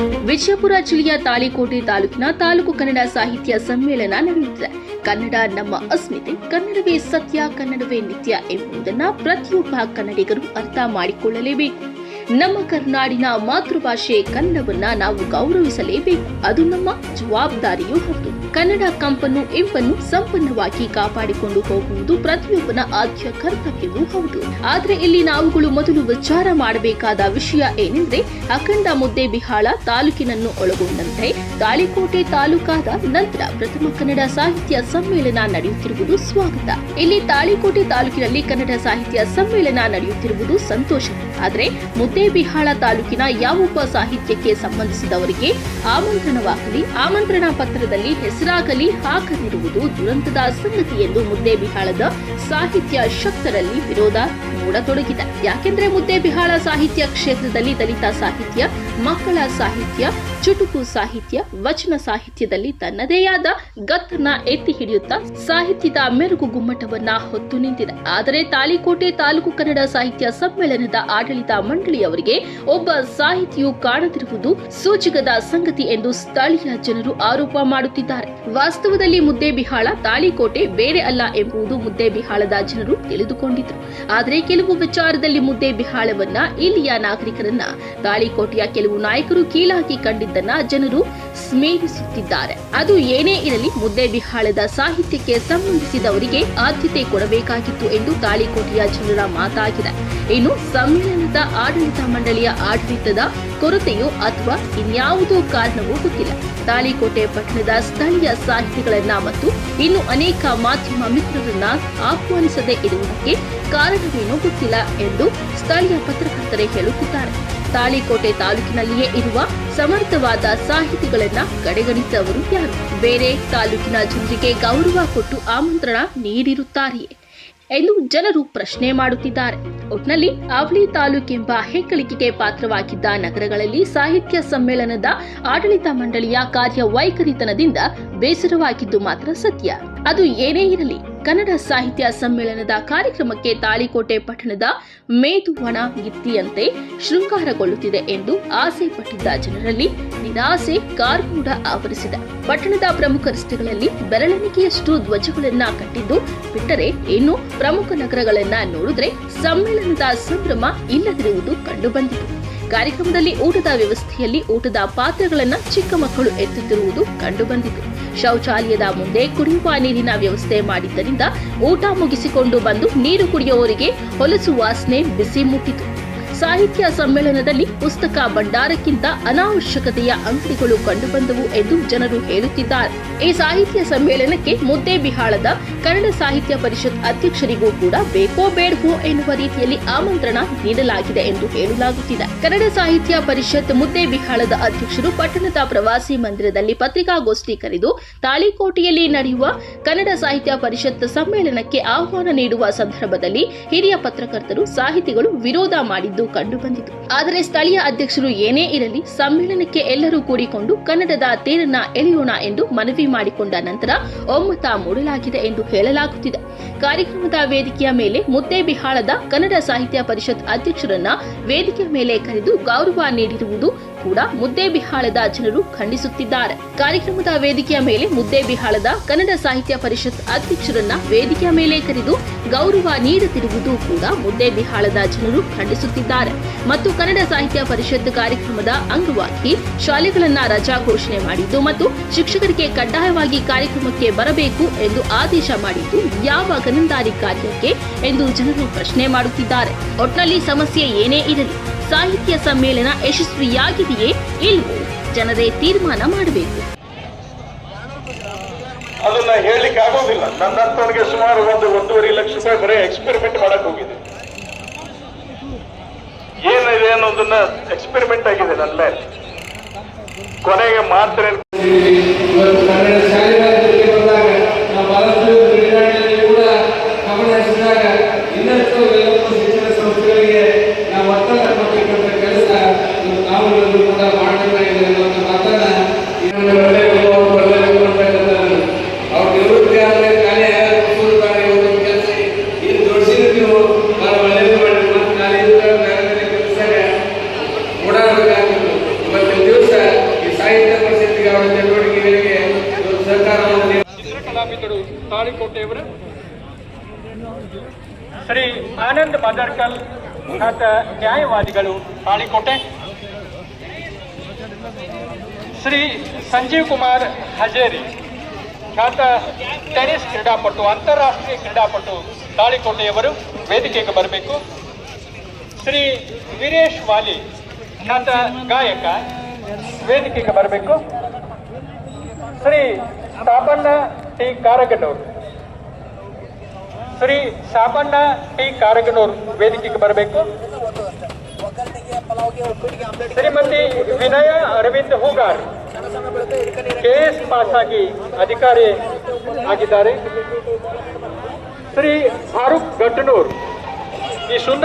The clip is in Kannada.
ವಿಜಯಪುರ ಜಿಲ್ಲೆಯ ತಾಲಿಕೋಟೆ ತಾಲೂಕಿನ ತಾಲೂಕು ಕನ್ನಡ ಸಾಹಿತ್ಯ ಸಮ್ಮೇಳನ ನಡೆಯುತ್ತಿದೆ. ಕನ್ನಡ ನಮ್ಮ ಅಸ್ಮಿತೆ, ಕನ್ನಡವೇ ಸತ್ಯ, ಕನ್ನಡವೇ ನಿತ್ಯ ಎಂಬುದನ್ನು ಪ್ರತಿಯೊಬ್ಬ ಕನ್ನಡಿಗರು ಅರ್ಥ ಮಾಡಿಕೊಳ್ಳಲೇಬೇಕು. ನಮ್ಮ ಕರ್ನಾಡಿನ ಮಾತೃಭಾಷೆ ಕನ್ನಡವನ್ನ ನಾವು ಗೌರವಿಸಲೇಬೇಕು. ಅದು ನಮ್ಮ ಜವಾಬ್ದಾರಿಯೂ ಹೌದು ಕನ್ನಡ ಕಂಪನ್ನು ಇಂಪನ್ನು ಸಂಪನ್ನವಾಗಿ ಕಾಪಾಡಿಕೊಂಡು ಹೋಗುವುದು ಪ್ರತಿಯೊಬ್ಬನ ಆದ್ಯ ಕರ್ತವ್ಯವೂ ಹೌದು. ಆದ್ರೆ ಇಲ್ಲಿ ನಾವುಗಳು ಮೊದಲು ವಿಚಾರ ಮಾಡಬೇಕಾದ ವಿಷಯ ಏನೆಂದ್ರೆ, ಅಖಂಡ ಮುದ್ದೆ ಬಿಹಾಳ ತಾಲೂಕಿನನ್ನು ಒಳಗೊಂಡಂತೆ ತಾಳಿಕೋಟೆ ತಾಲೂಕಾದ ನಂತರ ಪ್ರಥಮ ಕನ್ನಡ ಸಾಹಿತ್ಯ ಸಮ್ಮೇಳನ ನಡೆಯುತ್ತಿರುವುದು ಸ್ವಾಗತ. ಇಲ್ಲಿ ತಾಳಿಕೋಟೆ ತಾಲೂಕಿನಲ್ಲಿ ಕನ್ನಡ ಸಾಹಿತ್ಯ ಸಮ್ಮೇಳನ ನಡೆಯುತ್ತಿರುವುದು ಸಂತೋಷ ಆದರೆ ಮುದ್ದೇಬಿಹಾಳ ತಾಲೂಕಿನ ಯಾವೊಬ್ಬ ಸಾಹಿತ್ಯಕ್ಕೆ ಸಂಬಂಧಿಸಿದವರಿಗೆ ಆಮಂತ್ರಣವಾಗಲಿ, ಆಮಂತ್ರಣ ಪತ್ರದಲ್ಲಿ ಹೆಸರಾಗಲಿ ಹಾಕದಿರುವುದು ದುರಂತದ ಸಂಗತಿ ಎಂದು ಮುದ್ದೇಬಿಹಾಳದ ಸಾಹಿತ್ಯ ಶಕ್ತರಲ್ಲಿ ವಿರೋಧ ಮೂಡತೊಡಗಿದೆ. ಯಾಕೆಂದ್ರೆ ಮುದ್ದೇಬಿಹಾಳ ಸಾಹಿತ್ಯ ಕ್ಷೇತ್ರದಲ್ಲಿ ದಲಿತ ಸಾಹಿತ್ಯ, ಮಕ್ಕಳ ಸಾಹಿತ್ಯ ಚುಟುಕು ಸಾಹಿತ್ಯ, ವಚನ ಸಾಹಿತ್ಯದಲ್ಲಿ ತನ್ನದೇ ಆದ ಗತ್ತನ್ನ ಎತ್ತಿ ಹಿಡಿಯುತ್ತಾ ಸಾಹಿತ್ಯದ ಮೆರುಗು ಗುಮ್ಮಟವನ್ನ ಹೊತ್ತು ನಿಂತಿದೆ. ಆದರೆ ತಾಳಿಕೋಟೆ ತಾಲೂಕು ಕನ್ನಡ ಸಾಹಿತ್ಯ ಸಮ್ಮೇಳನದ ಆಡಳಿತ ಮಂಡಳಿಯವರಿಗೆ ಒಬ್ಬ ಸಾಹಿತಿಯು ಕಾಣದಿರುವುದು ಸೂಚಕದ ಸಂಗತಿ ಎಂದು ಸ್ಥಳೀಯ ಜನರು ಆರೋಪ ಮಾಡುತ್ತಿದ್ದಾರೆ. ವಾಸ್ತವದಲ್ಲಿ ಮುದ್ದೇಬಿಹಾಳ ತಾಳಿಕೋಟೆ ಬೇರೆ ಅಲ್ಲ ಎಂಬುದು ಮುದ್ದೇಬಿಹಾಳದ ಜನರು ತಿಳಿದುಕೊಂಡಿದ್ದರು ಆದರೆ ಕೆಲವು ವಿಚಾರದಲ್ಲಿ ಮುದ್ದೇಬಿಹಾಳವನ್ನ ಇಲ್ಲಿಯ ನಾಗರಿಕರನ್ನ ತಾಳಿಕೋಟೆಯ ಕೆಲವು ನಾಯಕರು ಕೀಳಾಗಿ ಕಂಡಿದ್ದನ್ನ ಜನರು ಸ್ಮೇರಿಸುತ್ತಿದ್ದಾರೆ ಅದು ಏನೇ ಇರಲಿ ಮುದ್ದೆ ಬಿಹಾಳದ ಸಾಹಿತ್ಯಕ್ಕೆ ಸಂಬಂಧಿಸಿದವರಿಗೆ ಆದ್ಯತೆ ಕೊಡಬೇಕಾಗಿತ್ತು ಎಂದು ತಾಳಿಕೋಟೆಯ ಜನರ ಮಾತಾಗಿದೆ. ಇನ್ನು ಸಮ್ಮೇಳನದ ಆಡಳಿತ ಮಂಡಳಿಯ ಆಡಳಿತದ ಕೊರತೆಯೋ ಅಥವಾ ಇನ್ಯಾವುದೋ ಕಾರಣವೂ ಗೊತ್ತಿಲ್ಲ. ತಾಳಿಕೋಟೆ ಪಟ್ಟಣದ ಸ್ಥಳೀಯ ಸಾಹಿತಿಗಳನ್ನ ಮತ್ತು ಇನ್ನು ಅನೇಕ ಮಾಧ್ಯಮ ಮಿತ್ರರನ್ನ ಆಹ್ವಾನಿಸದೇ ಇರುವುದಕ್ಕೆ ಕಾರಣವೇನೂ ಗೊತ್ತಿಲ್ಲ ಎಂದು ಸ್ಥಳೀಯ ಪತ್ರಕರ್ತರೇ ಹೇಳುತ್ತಿದ್ದಾರೆ. ತಾಳಿಕೋಟೆ ತಾಲೂಕಿನಲ್ಲಿಯೇ ಇರುವ ಸಮರ್ಥವಾದ ಸಾಹಿತಿಗಳನ್ನ ಕಡೆಗಣಿಸಿದವರು ಯಾರು? ಬೇರೆ ತಾಲೂಕಿನ ಜನರಿಗೆ ಗೌರವ ಕೊಟ್ಟು ಆಮಂತ್ರಣ ನೀಡಿರುತ್ತಾರೆಯೇ ಎಂದು ಜನರು ಪ್ರಶ್ನೆ ಮಾಡುತ್ತಿದ್ದಾರೆ. ಒಟ್ನಲ್ಲಿ ಅವಳಿ ತಾಲೂಕೆಂಬ ಹೆಗ್ಗಳಿಕೆಗೆ ಪಾತ್ರವಾಗಿದ್ದ ನಗರಗಳಲ್ಲಿ ಸಾಹಿತ್ಯ ಸಮ್ಮೇಳನದ ಆಡಳಿತ ಮಂಡಳಿಯ ಕಾರ್ಯವೈಖರಿತನದಿಂದ ಬೇಸರವಾಗಿದ್ದು ಮಾತ್ರ ಸತ್ಯ. ಅದು ಏನೇ ಇರಲಿ ಕನ್ನಡ ಸಾಹಿತ್ಯ ಸಮ್ಮೇಳನದ ಕಾರ್ಯಕ್ರಮಕ್ಕೆ ತಾಳಿಕೋಟೆ ಪಟ್ಟಣದ ಮೇದುವಣ ಗಿತ್ತಿಯಂತೆ ಶೃಂಗಾರಗೊಳ್ಳುತ್ತಿದೆ ಎಂದು ಆಸೆ ಪಟ್ಟಿದ್ದ ಜನರಲ್ಲಿ ನಿರಾಸೆ ಕಾರ್ಮೂಡ ಆವರಿಸಿದೆ. ಪಟ್ಟಣದ ಪ್ರಮುಖ ರಸ್ತೆಗಳಲ್ಲಿ ಬೆರಳೆಣಿಕೆಯಷ್ಟು ಧ್ವಜಗಳನ್ನ ಕಟ್ಟಿದ್ದು ಬಿಟ್ಟರೆ ಇನ್ನು ಪ್ರಮುಖ ನಗರಗಳನ್ನ ನೋಡಿದ್ರೆ ಸಮ್ಮೇಳನದ ಸಂಭ್ರಮ ಇಲ್ಲದಿರುವುದು ಕಂಡುಬಂದಿತು. ಕಾರ್ಯಕ್ರಮದಲ್ಲಿ ಊಟದ ವ್ಯವಸ್ಥೆಯಲ್ಲಿ ಊಟದ ಪಾತ್ರೆಗಳನ್ನು ಚಿಕ್ಕ ಮಕ್ಕಳು ಎತ್ತುತ್ತಿರುವುದು ಕಂಡುಬಂದಿತು. ಶೌಚಾಲಯದ ಮುಂದೆ ಕುಡಿಯುವ ನೀರಿನ ವ್ಯವಸ್ಥೆ ಮಾಡಿದ್ದರಿಂದ ಊಟ ಮುಗಿಸಿಕೊಂಡು ಬಂದು ನೀರು ಕುಡಿಯುವವರಿಗೆ ಹೊಲಸು ವಾಸನೆ ಬಿಸಿ ಮುಟ್ಟಿತು. ಸಾಹಿತ್ಯ ಸಮ್ಮೇಳನದಲ್ಲಿ ಪುಸ್ತಕ ಭಂಡಾರಕ್ಕಿಂತ ಅನಾವಶ್ಯಕತೆಯ ಅಂಗಡಿಗಳು ಕಂಡುಬಂದವು ಎಂದು ಜನರು ಹೇಳುತ್ತಿದ್ದಾರೆ. ಈ ಸಾಹಿತ್ಯ ಸಮ್ಮೇಳನಕ್ಕೆ ಮುದ್ದೇಬಿಹಾಳದ ಕನ್ನಡ ಸಾಹಿತ್ಯ ಪರಿಷತ್ ಅಧ್ಯಕ್ಷರಿಗೂ ಕೂಡ ಬೇಕೋ ಬೇಡವೋ ಎನ್ನುವ ರೀತಿಯಲ್ಲಿ ಆಮಂತ್ರಣ ನೀಡಲಾಗಿದೆ ಎಂದು ಹೇಳಲಾಗುತ್ತಿದೆ. ಕನ್ನಡ ಸಾಹಿತ್ಯ ಪರಿಷತ್ ಮುದ್ದೇಬಿಹಾಳದ ಅಧ್ಯಕ್ಷರು ಪಟ್ಟಣದ ಪ್ರವಾಸಿ ಮಂದಿರದಲ್ಲಿ ಪತ್ರಿಕಾಗೋಷ್ಠಿ ಕರೆದು ತಾಳಿಕೋಟೆಯಲ್ಲಿ ನಡೆಯುವ ಕನ್ನಡ ಸಾಹಿತ್ಯ ಪರಿಷತ್ ಸಮ್ಮೇಳನಕ್ಕೆ ಆಹ್ವಾನ ನೀಡುವ ಸಂದರ್ಭದಲ್ಲಿ ಹಿರಿಯ ಪತ್ರಕರ್ತರು ಸಾಹಿತಿಗಳು ವಿರೋಧ ಮಾಡಿದ್ದು ಕಂಡುಬಂದಿತು. ಆದರೆ ಸ್ಥಳೀಯ ಅಧ್ಯಕ್ಷರು ಏನೇ ಇರಲಿ, ಸಮ್ಮೇಳನಕ್ಕೆ ಎಲ್ಲರೂ ಕೂಡಿಕೊಂಡು ಕನ್ನಡದ ತೇರನ್ನ ಎಳೆಯೋಣ ಎಂದು ಮನವಿ ಮಾಡಿಕೊಂಡ ನಂತರ ಒಮ್ಮತ ಮೂಡಲಾಗಿದೆ ಎಂದು ಹೇಳಲಾಗುತ್ತಿದೆ. ಕಾರ್ಯಕ್ರಮದ ವೇದಿಕೆಯ ಮೇಲೆ ಮುದ್ದೇಬಿಹಾಳದ ಕನ್ನಡ ಸಾಹಿತ್ಯ ಪರಿಷತ್ ಅಧ್ಯಕ್ಷರನ್ನ ವೇದಿಕೆಯ ಮೇಲೆ ಕರೆದು ಗೌರವ ನೀಡಿರುವುದು ಕೂಡ ಮುದ್ದೇಬಿಹಾಳದ ಜನರು ಖಂಡಿಸುತ್ತಿದ್ದಾರೆ. ಕಾರ್ಯಕ್ರಮದ ವೇದಿಕೆಯ ಮೇಲೆ ಮುದ್ದೇಬಿಹಾಳದ ಕನ್ನಡ ಸಾಹಿತ್ಯ ಪರಿಷತ್ ಅಧ್ಯಕ್ಷರನ್ನ ವೇದಿಕೆಯ ಮೇಲೆ ಕರೆದು ಗೌರವ ನೀಡುತ್ತಿರುವುದು ಕೂಡ ಮುದ್ದೇಬಿಹಾಳದ ಜನರು ಖಂಡಿಸುತ್ತಿದ್ದಾರೆ. ಮತ್ತು ಕನ್ನಡ ಸಾಹಿತ್ಯ ಪರಿಷತ್ ಕಾರ್ಯಕ್ರಮದ ಅಂಗವಾಗಿ ಶಾಲೆಗಳನ್ನ ರಜಾ ಘೋಷಣೆ ಮಾಡಿದ್ದು ಮತ್ತು ಶಿಕ್ಷಕರಿಗೆ ಕಡ್ಡಾಯವಾಗಿ ಕಾರ್ಯಕ್ರಮಕ್ಕೆ ಬರಬೇಕು ಎಂದು ಆದೇಶ ಮಾಡಿದ್ದು ಯಾವ ಗನಂದಾರಿ ಕಾರ್ಯಕ್ಕೆ ಎಂದು ಜನರು ಪ್ರಶ್ನೆ ಮಾಡುತ್ತಿದ್ದಾರೆ. ಒಟ್ನಲ್ಲಿ ಸಮಸ್ಯೆ ಏನೇ ಇರಲಿ ಸಾಹಿತ್ಯ ಸಮ್ಮೇಳನ ಯಶಸ್ವಿಯಾಗಿದೆಯೇ ಇಲ್ವೋ? ಜನರೇ ತೀರ್ಮಾನ ಮಾಡಬೇಕು. ಅದನ್ನ ಹೇಳಲಿಕ್ಕೆ ಆಗೋದಿಲ್ಲ. ನನ್ನ ಅಂತವನಿಗೆ ಸುಮಾರು ಒಂದು ಒಂದೂವರೆ ಲಕ್ಷ ರೂಪಾಯಿ ಬರೀ ಎಕ್ಸ್ಪೆರಿಮೆಂಟ್ ಮಾಡಕ್ ಹೋಗಿದೆ. ಏನಿದೆ ಅನ್ನೋದನ್ನ ಎಕ್ಸ್ಪೆರಿಮೆಂಟ್ ಆಗಿದೆ ನನ್ನ ಕೊನೆಗೆ ಮಾತ್ರ ಸಾಹಿತ್ಯ ಪರಿಷತ್ತಿಗೆ ಚಟುವಟಿಕೆಗಳಿಗೆ ಚಿತ್ರಕಲಾವಿದರು ತಾಳಿಕೋಟೆಯವರು. ಶ್ರೀ ಆನಂದ್ ಮದರ್ಕಲ್ ಖ್ಯಾತ ನ್ಯಾಯವಾದಿಗಳು ತಾಳಿಕೋಟೆ. ಶ್ರೀ ಸಂಜೀವ್ ಕುಮಾರ್ ಹಜೇರಿ, ಖ್ಯಾತ ಟೆನಿಸ್ ಕ್ರೀಡಾಪಟು, ಅಂತಾರಾಷ್ಟ್ರೀಯ ಕ್ರೀಡಾಪಟು ತಾಳಿಕೋಟೆಯವರು ವೇದಿಕೆಗೆ ಬರಬೇಕು. ಶ್ರೀ ವೀರೇಶ್ ವಾಲಿ, ಖ್ಯಾತ ಗಾಯಕ ವೇದಿಕೆಗೆ ಬರಬೇಕು. ಶ್ರೀ ಸಾಬಣ್ಣ ಟಿ. ಕಾರಗನೂರ್. ಶ್ರೀ ಸಾಬಣ್ಣ ಟಿ. ಕಾರಗನೂರ್ ವೇದಿಕೆಗೆ ಬರಬೇಕು. ಶ್ರೀಮತಿ ವಿನಯ ಅರವಿಂದ್ ಹೂಗಾರ್ ಕೆಎಸ್ ಪಾಸ್ ಆಗಿ ಅಧಿಕಾರಿ ಆಗಿದ್ದಾರೆ. ಶ್ರೀ ಫಾರೂಕ್ ಗಟ್ಟನೂರ್ ಈ ಸುಂದರ